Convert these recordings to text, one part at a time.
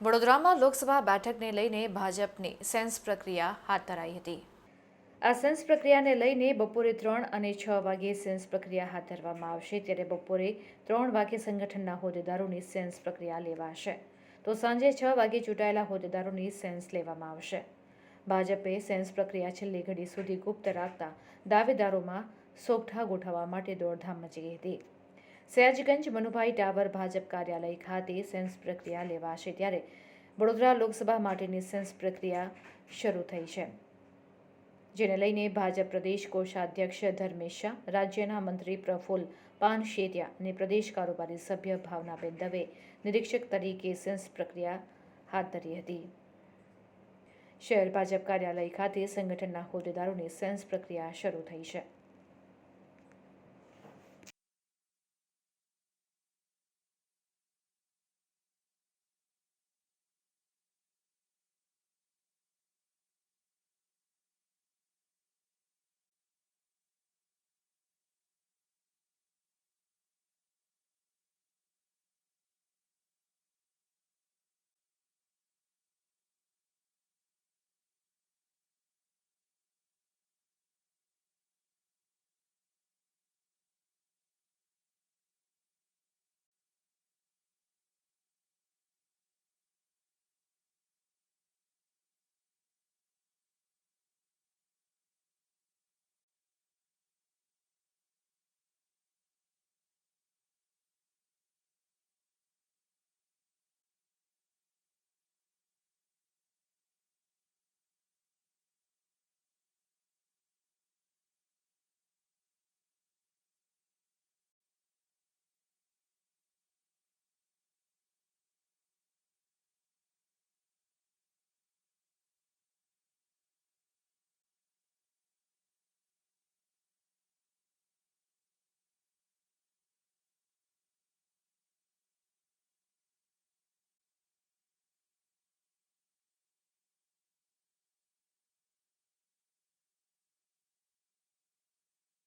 વડોદરામાં લોકસભા બેઠકને લઈને ભાજપની સેન્સ પ્રક્રિયા હાથ ધરાઈ હતી. આ સેન્સ પ્રક્રિયાને લઈને બપોરે ત્રણ અને છ વાગે સેન્સ પ્રક્રિયા હાથ ધરવામાં આવશે. ત્યારે બપોરે ત્રણ વાગે સંગઠનના હોદ્દેદારોની સેન્સ પ્રક્રિયા લેવાશે. તો સાંજે છ વાગે ચૂંટાયેલા હોદ્દેદારોની સેન્સ લેવામાં આવશે. ભાજપે સેન્સ પ્રક્રિયા છેલ્લી ઘડી સુધી ગુપ્ત રાખતા દાવેદારોમાં સોગઠા ગોઠવવા માટે દોડધામ મચી ગઈ હતી. સયાજગંજ મનુભાઈ ટાવર ભાજપ કાર્યાલય ખાતે સેન્સ પ્રક્રિયા લેવાશે ત્યારે વડોદરા લોકસભા માટેની સેન્સ પ્રક્રિયા શરૂ થઈ છે. જેને લઈને ભાજપ પ્રદેશ કોષાધ્યક્ષ ધર્મેશ શાહ, રાજ્યના મંત્રી પ્રફુલ્લ પાનશેરિયા અને પ્રદેશ કારોબારી સભ્ય ભાવનાબેન દવે નિરીક્ષક તરીકે સેન્સ પ્રક્રિયા હાથ ધરી હતી. શહેર ભાજપ કાર્યાલય ખાતે સંગઠનના હોદ્દેદારોની સેન્સ પ્રક્રિયા શરૂ થઈ છે.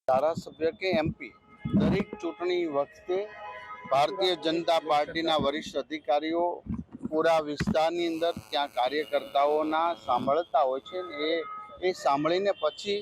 ધારાસભ્ય કે એમપી દરેક ચૂંટણી વખતે ભારતીય જનતા પાર્ટીના વરિષ્ઠ અધિકારીઓ પૂરા વિસ્તારની અંદર ત્યાં કાર્યકર્તાઓના સાંભળતા હોય છે એ એ સાંભળીને પછી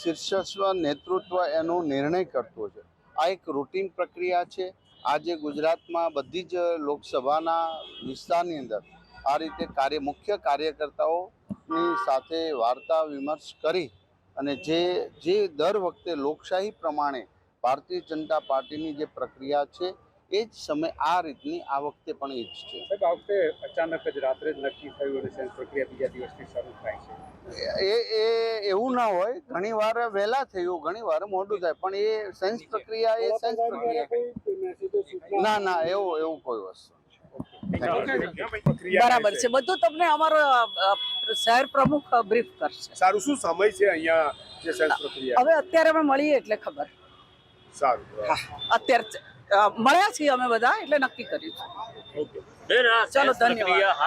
શીર્ષસ્વ નેતૃત્વ એનો નિર્ણય કરતો છે. આ એક રૂટીન પ્રક્રિયા છે. આજે ગુજરાતમાં બધી જ લોકસભાના વિસ્તારની અંદર આ રીતે કાર્ય, મુખ્ય કાર્યકર્તાઓની સાથે વાર્તા વિમર્શ કરી અને જે જે દર વખતે લોકશાહી પ્રમાણે ભારતીય જનતા પાર્ટીની જે પ્રક્રિયા છે એ જ સમય આ રીતની આ વખતે પણ એ જ છે. સાહેબ આ વખતે અચાનક જ રાત્રે જ નક્કી થયું અને સેન્સ પ્રક્રિયા બીજા દિવસથી શરૂ થાય છે. એ એ એવું ના હોય. ઘણી વાર વહેલા થયું ઘણી વાર મોડું થાય પણ એ સેન્સ પ્રક્રિયા એ સેન્સ પ્રક્રિયા ના ના એવું એવું કોઈ વસ્તુ બરાબર છે. બધું તમને અમારો શહેર પ્રમુખ બ્રીફ કરશે. સારું શું સમય છે અહીંયા જે સેન્સ પ્રક્રિયા? હવે અત્યારે અમે મળીએ એટલે ખબર. સારું અત્યારે મળ્યા છીએ અમે બધા એટલે નક્કી કર્યું છે. ઓકે. ચલો ધન્યવાદ.